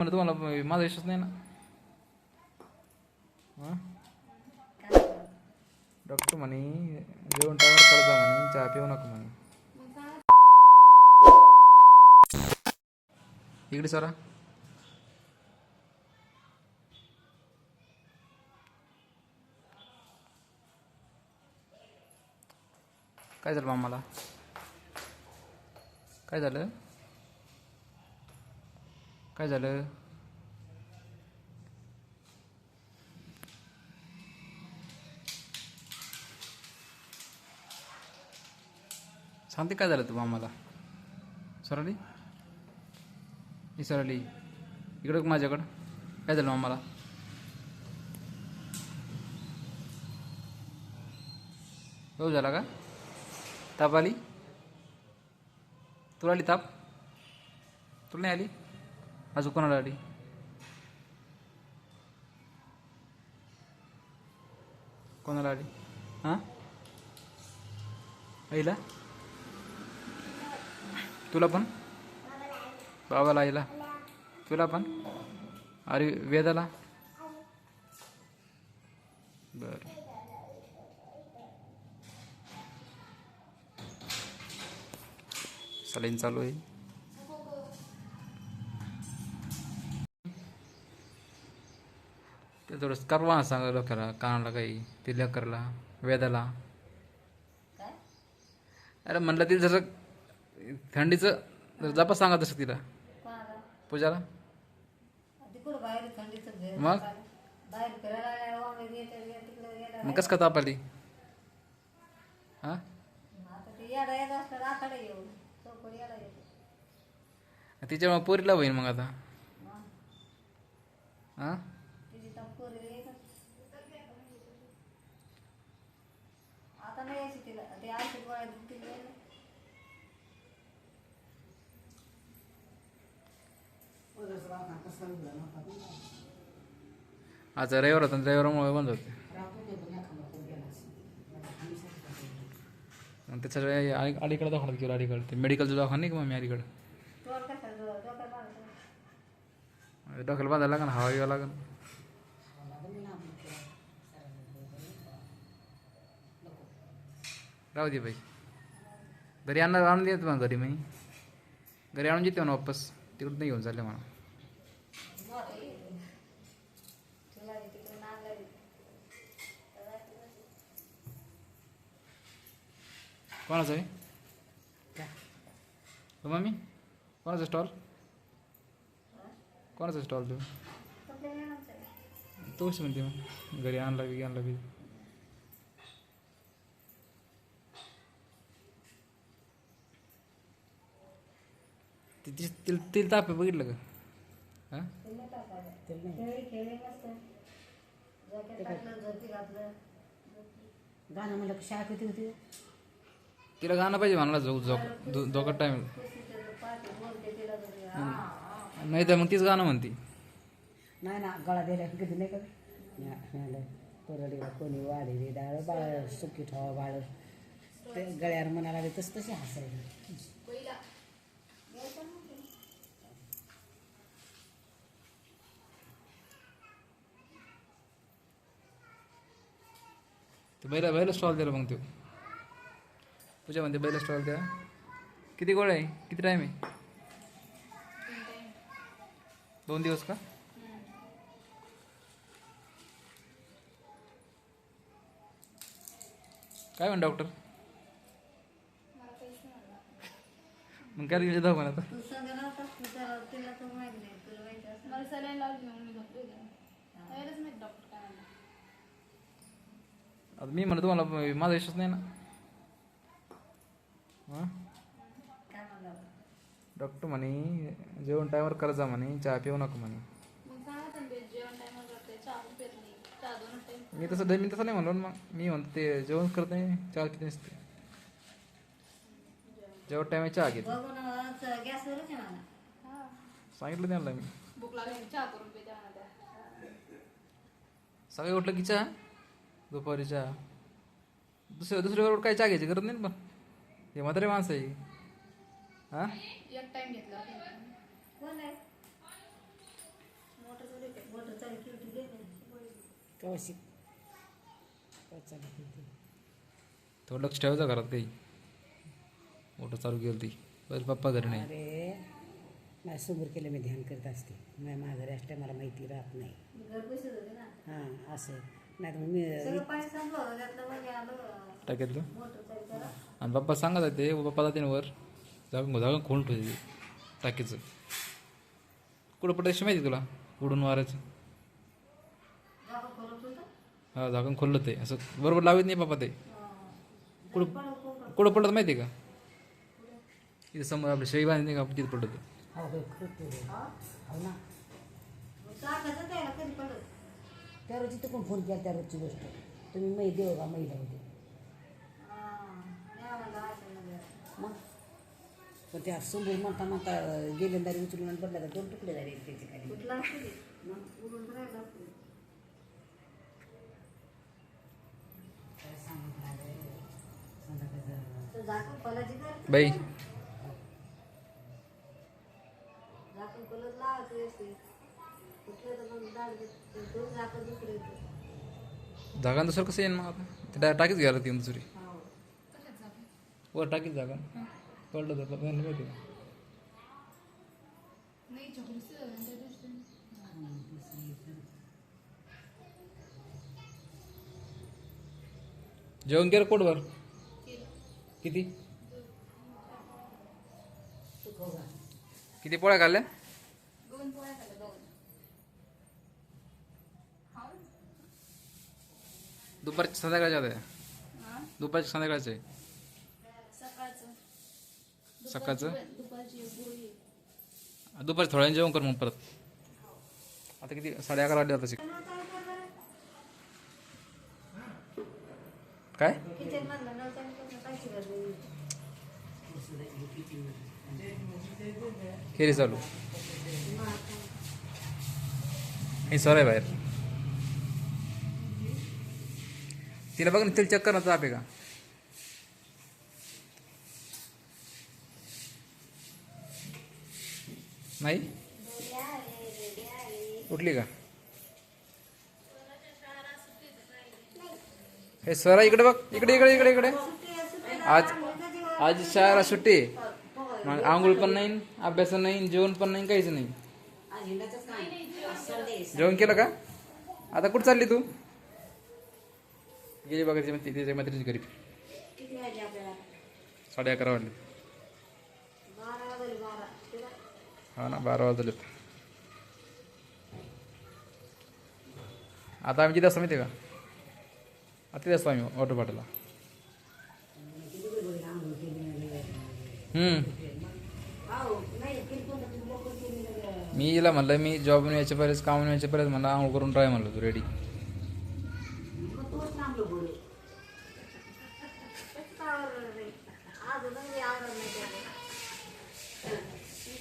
म्हणलं तुम्हाला माझा विश्वास नाही ना डॉक्टर म्हणे जेवण टायमावर करत जा म्हणे चहा पिऊ नका म्हणे इकडे सरा काय झालं मामाला काय झालं काय झालं? सांगते काय झालं तू आम्हाला सराली? ही सराली इकडं माझ्याकडं. काय झालं आम्हाला हो झाला का? ताप आली? तुला आली ताप? तुला नाही आली? अजून कोणाला आली? कोणाला आली? हां? आईला? तुला पण? बाबाला आईला? तुला पण? अरे वेदाला? बर. सलाईन चालू आहे. थोडंसं करवा सांगा डोक्याला कानाला काही ते लेकरला वेदाला. काय? अरे म्हणलं तिला जसं थंडीचं जर जपा सांगा तसं तिला. कोणाला? पूजाला. तिकडं बाहेर थंडीचं घर मग? बाहेर फिरायला तिकडं गेलं. मग कसं का ताप आली हां आता ते येडा येत असलं आखाडे येऊ चौकड येडा येतो तिच्यामुळे पोरीला होईन मग आता. मग? हां तिची तर पोरी येतात. आता नाही यायची तिला. ते औषध गोळ्या वेळेला. आज रविवार होता रविवारामुळे बंद होते. त्याच्या अलीकडे दाखवण्यात गेलो अलीकडे. ते मेडिकलचं दवाखाना नाही का मी अलीकडे? डोक्याला बांधायला लागेल हवा बिवा लागेल. राहू दे बाई. घरी आणणार आणून देत मग घरी मी. घरी आणून देते म्हणा वापस. तिकडून नाही घेऊन चालले म्हणा? कोणाचं आहे? हो मम्मी? कोणाचं स्टॉल कोणाचं स्टॉल तू? आपल्या येण्याचं आहे. तू कशी म्हणते मग? घरी आणला बी आणला बी तिला तिला ताप आहे बघितलं का हां ते नाही टाकायचं. खेळी खेळी मस्त जॅकेट टाकलं झोपी घातलं गाणं म्हणलं की शाळा किती होती तिला गाणं पाहिजे म्हणला झोक झोक दो दोघं टाईम कुस्तीचं पाठी बोलते तिला तरी हा. नाही तर मग तीच गाणं म्हणती नाही ना गळा दिल्या किती नाही का म्हणलं कोरडीला कोणी वाढली डाळ बाळ सुकी ठेवा बाळ ते गळ्यावर म्हणायला लागले तस तसे हसायला ते बैला बैला स्टॉल द्यायला मग तो. पूजा म्हणते बैल स्टॉल द्या. किती गोळ आहे? किती टाईम आहे? दोन दिवस का? काय म्हण डॉक्टर मग काय जाऊ म्हणा आता? आता मी म्हणतो तुम्हाला माझा विश्वास नाही ना हां डॉक्टर म्हणे जेवण टायमावर करत जा म्हणे चहा पिऊ नका म्हणे मी तसं मी तसं नाही म्हणलो मग मी म्हणतो ते जेवण करत नाही चहा पित नसते जेवण टायमा चहा घेते हा सांगितलं त्यांना मी सकाळी उठलं की चहा दुपारी चहा दुसऱ्या दुसऱ्यावर काय चहा घ्यायची गरज नाही पण. हे म्हातारे माणसं आहे. हां? एक टाइम घेतला. होता. कोण आहे? कवशी कवचाला किती थोडं लक्ष ठेवायचं घरात काही. मोठं चालू केलं ती बस पप्पा घरी नाही. अरे माझ्यासमोर केलं मी ध्यान करत असते. माझ्या माघारी असते मला माहिती राहत नाही. घर बसत होते ना. हां असं. नाही तर मग मी सगळं पाणी संपलं होतं त्यातलं म्हणजे आलं. टाक्यातलं? मोटर चालू करा. आणि पप्पा सांगत होते पप्पा जाते ना वर. जाऊन जाऊन खोलून ठेवते टाकीचं. कुठं पडायची माहिती तुला? उडून मारायचं. जागा खोलत होतं? हा झाकण खोललं ते. असं बरोबर लावत नाही पप्पा ते. कुठं कुठं पडत माहिती आहे का? इथं समोर आपली शेळी बांधली का? तिथं हो? हो. हो कधी पडत? त्या रोजी तू कोण फोन केला त्या रोजची गोष्ट. तुम्ही मै देव का महिला होते. मग? पण त्या समोर म्हणता म्हणता गेलेंदारी उचलून आणि पडल्या तर दोन तुकडे झाले त्याचे खाली. बाई. झाकण खोलत लावायचं असते कुठलं तर मग दाल जागा दुसरं कसं येईन मग आता ते टाकीच घ्यायला ती दुसरी हो वर टाकीच जागा. पडलं तर आपल्याला माहिती का जेवण केलं कोटभर किती? किती पोळ्या खाल्ल्या दोन पोळ्या खाल्ल्या दोन खाऊन दुपारच्या संध्याकाळच्या होत्या दुपारच्या संध्याकाळचे. सकाळचं? सकाळचं? दुपारची एक गोळी दुपारी थोड्या जेवण कर मग परत. आता किती? साडे अकरा वाजले आता काय? किचन खेरी चालू. हे सर आहे बाहेर. तिला बघ ना तिला चक्कर ना ताप आहे का? नाही? उठली का? हे सर इकडे बघ इकडे इकडे इकडे इकडे. आज आज शाळा सुट्टी आहे. मग आंघोळ पण नाही अभ्यास नाही जेवण पण नाही काहीच नाही. जेवण केलं का? आता कुठं चालली तू? गेली बघायची मग तिच्या मैत्रिणीची घरी किती साडे अकरा वाजले. हा ना बारा वाजले आता आम्ही किती असतो माहिती का? आता किती असतो आम्ही ऑटो किती नाही. मी हिला म्हणलं मी जॉब यायच्या पहिले काम यायच्या पहिले म्हणलं आंघोळ करून ट्राय म्हणलं तू रेडी मग तोच थांबलो बोलू. आवडलं नाही अजून मी आवडलं नाही त्याला मी काय डॉक्टर यायला विचारून येईल, डॉक्टर येतो.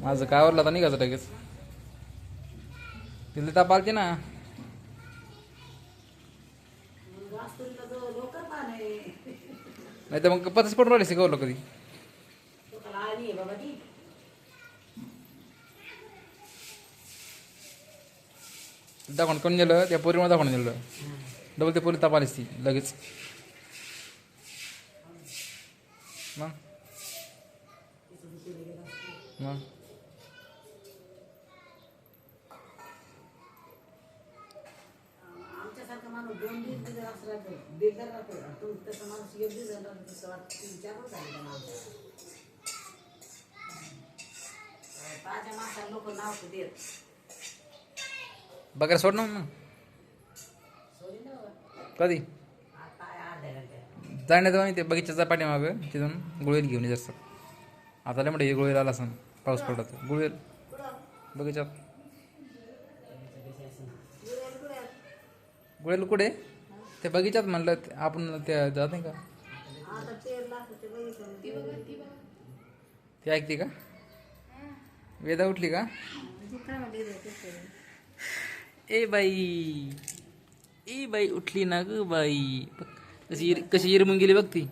माझं काय आवडलं आता? निघायचं लगेच. तिला ताप आलते ना. नाही तर मग पतच पडून राहिले शिकवलं कधी दाखवण दाखवून कोण नेलं? त्या पोरीमुळे दाखवून नेलं. डबल ते पोरी ताप आलीच ती लगेच. मग? मग आमच्यासारखा माणूस दोन दिवस तिथे असं राहतो. बेजार राहतो. आणि तो तसा माणूस एक दिवस राहतो, तसं वाटतं तीन चार दिवस झाले त्या माणसाला. ताज्या माणसाला लोक नाव तर देत सोड ना मग ना बाबा. कधी आता अर्ध्या घंट्यात जाण्यात आम्ही ते बगीच्याचा पाठीमागं तिथून गुळवेल घेऊन ये जसं आता लय म्हणते हे गुळवेल आला असं पाऊस पडला तर गुळवेल बगीच्यात गुळेल कुठे? ते बगीचात म्हणलं आपण त्या जात नाही का? ते ती ऐकते का? वेदा उठली का? ए बाई. ए बाई उठली ना ग बाई. कशी इर- कशी इरमून गेली बघ ती.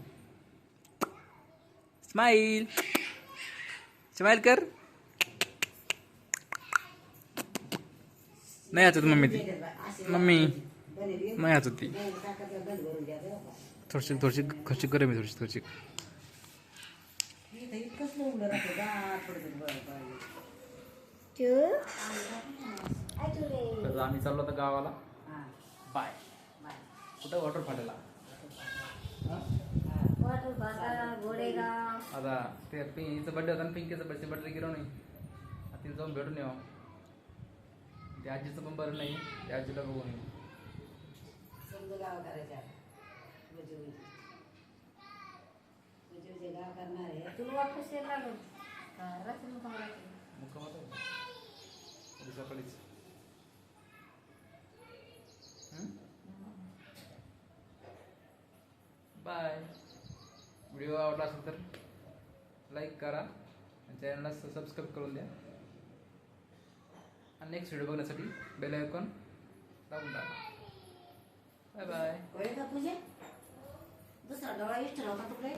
स्माईल स्माईल कर। नाही याच्यात मम्मी ती मम्मी. नाही याच्यात ती. थोडीशी थोडीशी खर्ची करेल मी थोडीशी थोडीशी तर आम्ही चाललो आता गावाला. हां. बाय. बाय कुठं वॉटर फाटायला आता ते हिचा बड्डे होता ना पिंकीचा बड्डे बड्डे गेलो नाही आता तिला जाऊन भेटून येऊ त्या आजीचं पण बरं नाही त्या आजीला बघून येऊ. गाव करणार आहे तुला वापस यायला लागल मुक्कामात उद्या सकाळीच. बाय. व्हिडिओ आवडला असेल तर लाईक करा आणि चॅनलला सबस्क्राईब करून द्या. आणि नेक्स्ट व्हिडिओ बघण्यासाठी बेल आयकॉन दाबून टाका. बाय बाय कळे का तुझे दुसरा डोळा इष्ट राहू का तुकडे?